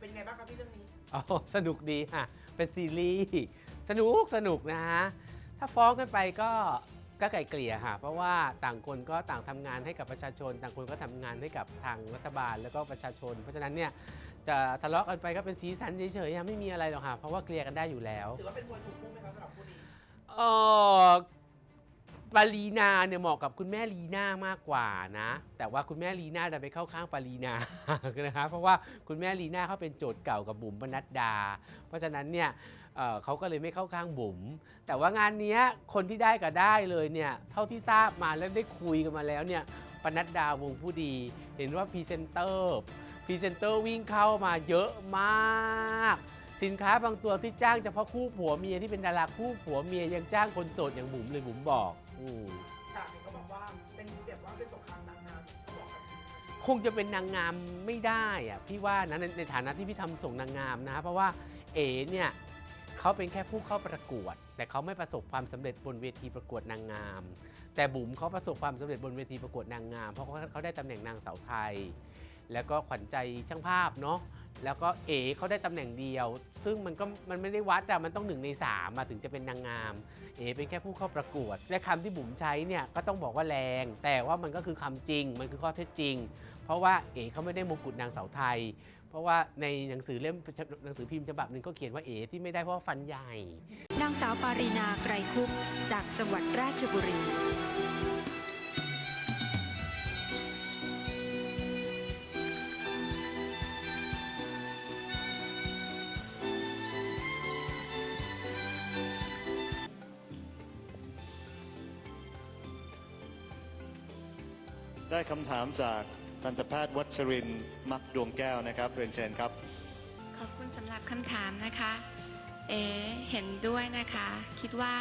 เป็นไงบ้างครับพี่เรื่องนี้ อ๋อสนุกดีค่ะ เป็นซีรีส์ สนุกสนุกนะฮะ ถ้าฟ้องกันไปก็ก็ไกลเกลี่ยค่ะ เพราะว่าต่างคนก็ต่างทำงานให้กับประชาชน ต่างคนก็ทำงานให้กับทางรัฐบาลแล้วก็ประชาชน เพราะฉะนั้นเนี่ยจะทะเลาะกันไปก็เป็นสีสันเฉยๆยังไม่มีอะไรหรอกค่ะ เพราะว่าเคลียร์กันได้อยู่แล้ว ถือว่าเป็นมวยถูกคู่ไหมครับสำหรับคู่นี้ เออ ปารีนาเนี่ยเหมาะกับคุณแม่ลีน่ามากกว่านะ แต่ว่าคุณแม่ลีน่าดันไปเข้าข้างปารีนานะคะเพราะว่าคุณแม่ลีน่าเขาเป็นโจทย์เก่ากับบุ๋มปนัดดา เพราะฉะนั้นเนี่ยเเขาก็เลยไม่เข้าข้างบุ๋มแต่ว่างานนี้คนที่ได้ก็ได้เลยเนี่ยเท่าที่ทราบมาแล้วได้คุยกันมาแล้วเนี่ยปนัดดาวงผู้ดี เห็นว่าพรีเซนเตอร์พรีเซนเตอร์วิ่งเข้ามาเยอะมากสินค้าบางตัวที่จ้างเฉพาะคู่ผัวเมียที่เป็นดาราคู่ผัวเมียยังจ้างคนโสดอย่างบุ๋มเลยบุ๋มบอก อมจากนี้ก็บอกว่าเป็นแบบว่าเป็นสงครามนางงามเขาบอกกันคงจะเป็นนางงามไม่ได้อะพี่ว่านะในในฐานะที่พี่ทำส่งนางงามนะ เพราะว่าเอ๋เนี่ยเขาเป็นแค่ผู้เข้าประกวด แต่เขาไม่ประสบความสำเร็จบนเวทีประกวดนางงาม แต่บุ๋มเขาประสบความสำเร็จบนเวทีประกวดนางงาม เพราะเขาเขาได้ตำแหน่งนางสาวไทย แล้วก็ขวัญใจช่างภาพเนาะ แล้วก็เอ๋เขาได้ตำแหน่งเดียว ซึ่งมันก็มันไม่ได้วัดอะมันต้องหนึ่งในสามมาถึงจะเป็นนางงาม เอ๋เป็นแค่ผู้เข้าประกวด และคำที่บุ๋มใช้เนี่ยก็ต้องบอกว่าแรง แต่ว่ามันก็คือคำจริง มันคือข้อเท็จจริง เพราะว่าเอ๋เขาไม่ได้มงกุฎนางสาวไทย เพราะว่าในหนังสือเล่มหนังสือพิมพ์ฉบับหนึ่งก็เขียนว่าเอ๋ที่ไม่ได้เพราะฟันใหญ่ นางสาวปารีนาไกรคุปจากจังหวัดราชบุรี ได้คำถามจากทันตแพทย์วัชรินมักดวงแก้วนะครับเรียนเชิญครับ ขอบคุณสำหรับคำถามนะคะ เอเห็นด้วยนะคะ คิดว่า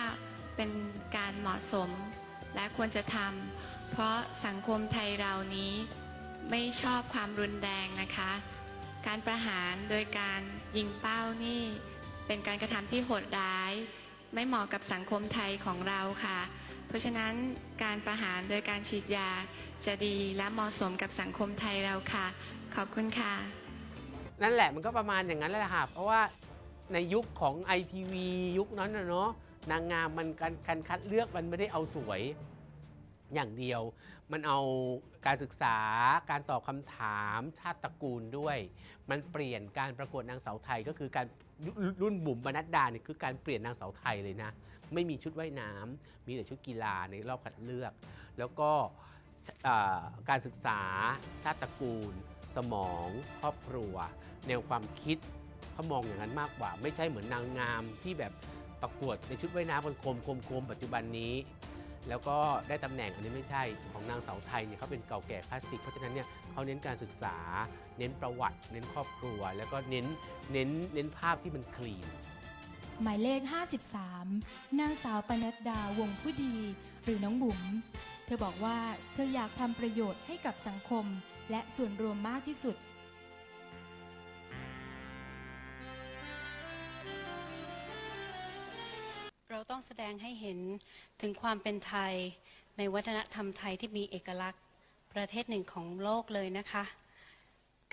เป็นการเหมาะสมและควรจะทำเพราะสังคมไทยเรานี้ไม่ชอบความรุนแรงนะคะ การประหารโดยการยิงเป้านี่ เป็นการกระทำที่โหดร้าย ไม่เหมาะกับสังคมไทยของเราค่ะ เพราะฉะนั้นการประหารโดยการฉีดยาจะดีและเหมาะสมกับสังคมไทยเราค่ะ ขอบคุณค่ะ นั่นแหละมันก็ประมาณอย่างนั้นแหละค่ะ เพราะว่าในยุคของ ITV ยุคนั้นนะเนาะนางงามมันการการคัดเลือกมันไม่ได้เอาสวยอย่างเดียว มันเอาการศึกษาการตอบคำถามชาติตระกูลด้วย มันเปลี่ยนการประกวดนางสาวไทยก็คือการรุ่นบุ๋มบรรณดาเนี่ยคือการเปลี่ยนนางสาวไทยเลยนะ ไม่มีชุดว่ายน้ำมีแต่ชุดกีฬาในรอบคัดเลือก แล้วก็การศึกษาชาติตระกูล สมอง ครอบครัว แนวความคิดเขามองอย่างนั้นมากกว่า ไม่ใช่เหมือนนางงามที่แบบประกวดในชุดว่ายน้ำบนโคมโคมโคมปัจจุบันนี้ แล้วก็ได้ตำแหน่งอันนี้ไม่ใช่ของนางสาวไทยเนี่ยเขาเป็นเก่าแก่คลาสสิกเพราะฉะนั้นเนี่ยเขาเน้นการศึกษา เน้นประวัติ เน้นครอบครัว แล้วก็เน้นเน้นเน้นภาพที่มันคลีน หมายเลข 53 นางสาวปนัดดาวงผู้ดี หรือน้องบุ๋ม เธอบอกว่าเธออยากทำประโยชน์ให้กับสังคม และส่วนรวมมากที่สุด เราต้องแสดงให้เห็นถึงความเป็นไทย ในวัฒนธรรมไทยที่มีเอกลักษณ์ ประเทศหนึ่งของโลกเลยนะคะ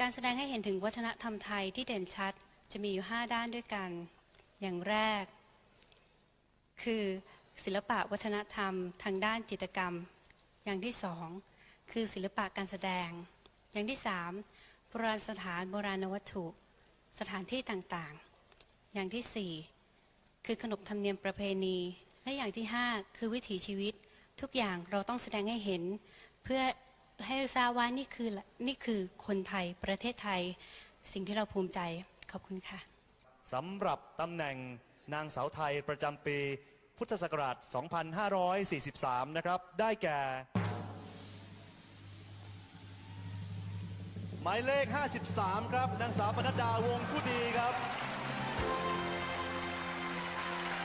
การแสดงให้เห็นถึงวัฒนธรรมไทยที่เด่นชัดจะมีอยู่ 5 ด้านด้วยกัน อย่างแรก คือศิลปะวัฒนธรรม ทางด้านจิตรกรรม อย่างที่สองคือศิลปะการแสดง อย่างที่สามโบราณสถานโบราณวัตถุ สถานที่ต่างๆ อย่างที่สี่คือขนบธรรมเนียมประเพณี และอย่างที่5คือวิถีชีวิต ทุกอย่างเราต้องแสดงให้เห็น เพื่อให้ทราบว่านี่คือนี่คือคนไทยประเทศไทย สิ่งที่เราภูมิใจขอบคุณค่ะ สำหรับตำแหน่งนางสาวไทยประจำปี พุทธศักราช 2543 นะครับ ได้แก่ หมายเลข 53 ครับ นางสาวปนัดดาวงผู้ดีครับ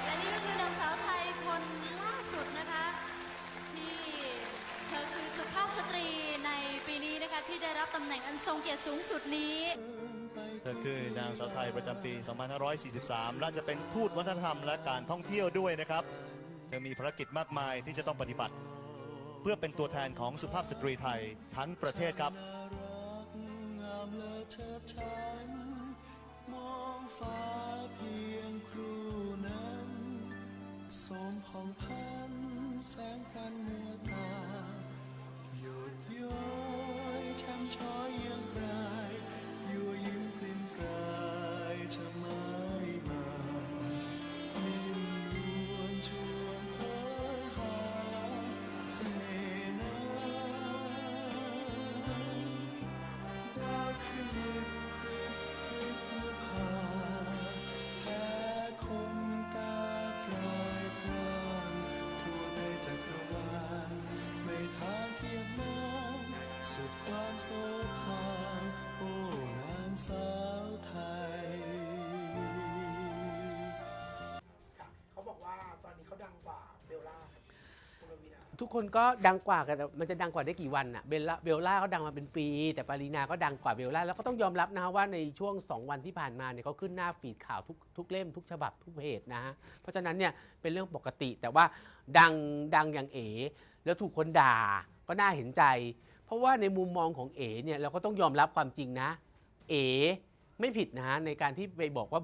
และนี่ก็คือนางสาวไทยคนล่าสุดนะคะ ที่เธอคือสุภาพสตรีในปีนี้นะคะ ที่ได้รับตำแหน่งอันทรงเกียรติสูงสุดนี้ ธอคือนางสาวไทยประจำปี 2543 และจะเป็นทูตวัฒนธรรมและการท่องเที่ยวด้วยนะครับ เธอมีภารกิจมากมายที่จะต้องปฏิบัติ เพื่อเป็นตัวแทนของสุภาพสตรีไทยทั้งประเทศครับฟ้าเพียงครูนั้นสมผ่องพันแสงพันมัวตา สุดความโสภาโอ้นางสาวไทย ค่ะเขาบอกว่าตอนนี้เขาดังกว่าเบลล่าครับคุณรวีนาทุกคนก็ดังกว่ากันแต่มันจะดังกว่าได้กี่วันอะเบลล่าเบลล่าเขาดังมาเป็นปี แต่ปารีนาก็ดังกว่าเบลล่าแล้วก็ต้องยอมรับนะฮะว่าในช่วง 2 วันที่ผ่านมาเนี่ยเขาขึ้นหน้าฟีดข่าวทุกทุกเล่มทุกฉบับทุกเพจนะฮะเพราะฉะนั้นเนี่ยเป็นเรื่องปกติแต่ว่าดังดังอย่างเอ๋แล้วถูกคนด่าก็น่าเห็นใจ เพราะว่าในมุมมองของเอเนี่ยเราก็ต้องยอมรับความจริงนะ เอไม่ผิดนะฮะในการที่ไปบอกว่า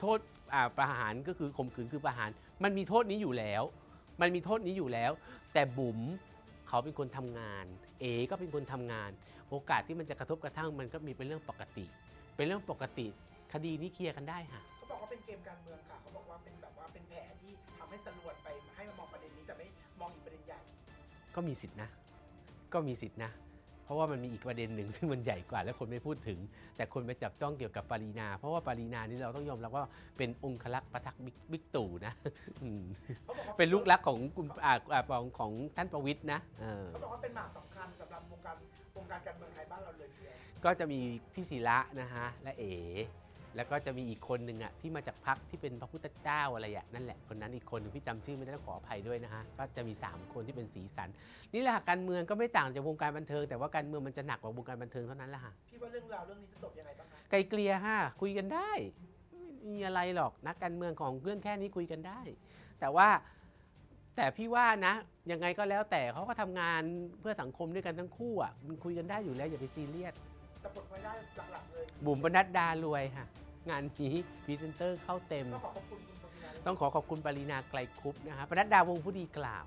โทษอ่าประหารก็คือข่มขืนคือประหาร มันมีโทษนี้อยู่แล้ว มันมีโทษนี้อยู่แล้ว แต่บุ๋มเขาเป็นคนทำงาน เอก็เป็นคนทำงาน โอกาสที่มันจะกระทบกระทั่งมันก็มีเป็นเรื่องปกติ เป็นเรื่องปกติ คดีนี้เคลียร์กันได้ค่ะเขาบอกว่าเป็นเกมการเมืองค่ะเขาบอกว่าเป็นแบบว่าเป็นแผนที่ทำให้สลวนไปให้มามองประเด็นนี้แต่ไม่มองอีกประเด็นใหญ่ก็มีสิทธินะ ก็มีสิทธินะ เพราะว่ามันมีอีกประเด็นหนึ่งซึ่งมันใหญ่กว่าและคนไม่พูดถึง แต่คนไปจับจ้องเกี่ยวกับปรีนา เพราะว่าปรีนานี่เราต้องยอมรับว่าเป็นองคลักษ์ประทักษ์บิ๊กบิ๊กตู่นะอืมเขาบอกว่าเป็นลูกรักของคุณอ่าอ่าของของท่านประวิทย์นะเออ เขาบอกว่าเป็นหมากสำคัญสำหรับวงการวงการการเมืองไทยบ้านเราเลยทีเดียว ก็จะมีพี่ศิระนะฮะและเอ แล้วก็จะมีอีกคนหนึ่งอะที่มาจากพักที่เป็นพระพุทธเจ้าอะไรอะนั่นแหละคนนั้นอีกคนหนึ่งพี่จำชื่อไม่ได้ต้องขออภัยด้วยนะฮะก็จะมี 3 คนที่เป็นสีสัน นี่แหละค่ะการเมืองก็ไม่ต่างจากวงการบันเทิง แต่ว่าการเมืองมันจะหนักกว่าวงการบันเทิงเท่านั้นแหละค่ะพี่ว่าเรื่องราวเรื่องนี้จะจบยังไงบ้างคะไกลเกลี่ยฮะคุยกันได้ไม่มีอะไรหรอกนักการเมืองของเรื่องแค่นี้คุยกันได้ แต่ว่าแต่พี่ว่านะยังไงก็แล้วแต่เขาก็ทำงานเพื่อสังคมด้วยกันทั้งคู่อะมันคุยกันได้อยู่แล้วอย่าไปซีเรียสแต่ผลพลอยได้หลักๆเลย บุ๋มปนัดดารวยค่ะ งานนี้พรีเซนเตอร์เข้าเต็ม ก็ขอขอบคุณคุณปวีนาต้องขอขอบคุณปรินาไกลคุปนะคะปนัดดาวงผู้ดีกล่าว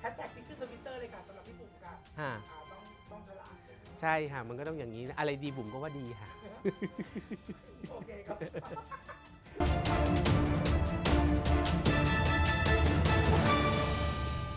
แฮชแท็กที่ขึ้นทวิตเตอร์เลยค่ะสำหรับพี่บุ๋มค่ะฮะอ่าต้องต้องฉลาด ใช่ค่ะ มันก็ต้องอย่างนี้นะอะไรดีบุ๋มก็ว่าดีค่ะ โอเคครับ